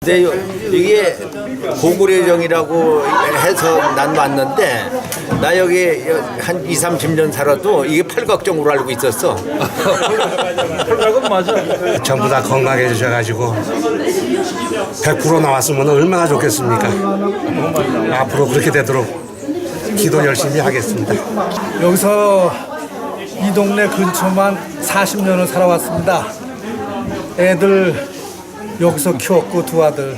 근데 요- 이게 고구려정이라고 해서 난 왔는데 나 여기 한 2, 30년 살아도 이게 팔각정으로 알고 있었어. 팔각은 맞아. 전부 다 건강해지셔가지고 100% 나왔으면 얼마나 좋겠습니까? 앞으로 그렇게 되도록 기도 열심히 하겠습니다. 여기서 이 동네 근처만 40년을 살아왔습니다. 애들 여기서 키웠고 두 아들.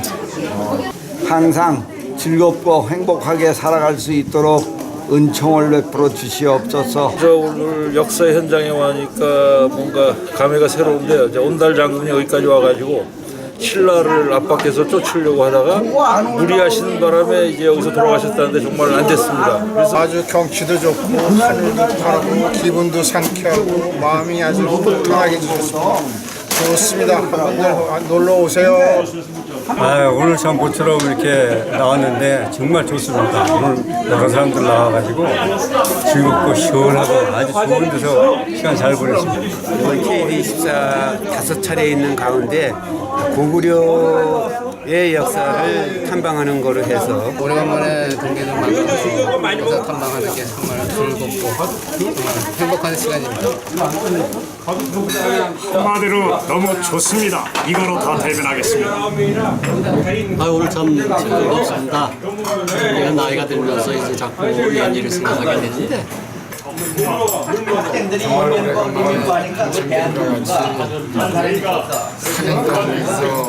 항상 즐겁고 행복하게 살아갈 수 있도록 은총을 베풀어 주시옵소서. 저 오늘 역사 현장에 와니까 뭔가 감회가 새로운데요. 온달 장군이 여기까지 와가지고 신라를 압박해서 쫓으려고 하다가 무리하시는 바람에 이제 여기서 돌아가셨다는데 정말 안 됐습니다. 그래서 아주 경치도 좋고 하늘도 파랗고 기분도 상쾌하고 마음이 아주 편하게 주셔서 좋습니다. 놀러 오세요. 아, 오늘 참 모처럼 이렇게 나왔는데 정말 좋습니다. 오늘 여러 사람들 나와가지고 즐겁고 시원하고 아주 좋은 데서 시간 잘 보냈습니다. 이번 KD14 다섯 차례 있는 가운데 고구려 의 역사를 탐방하는 거로 해서 오래간만에 동계를 만나서 탐방하는 게 정말 즐겁고 정말 행복한 시간입니다. 한마디로 너무 좋습니다. 이거로 다 대변하겠습니다. 아, 오늘 참 즐겁습니다. 우리가 나이가 들면서 이제 자꾸 옛 일을 생각하게 되는데 정말 오래간만에 친구들과 같이 사냥감에서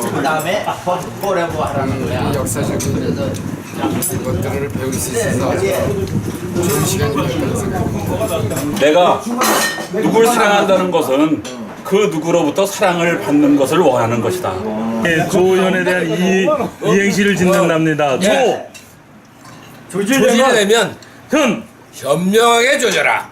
역사적인 것들을 배울 수 있어서 아주 좋은 시간이었다고 생각합니다. 내가 누굴 사랑한다는 것은 그 누구로부터 사랑을 받는 것을 원하는 것이다. 조연에 대한 이 이행시를 짓는답니다. 조, 조지를 내면 현, 현명하게 조져라.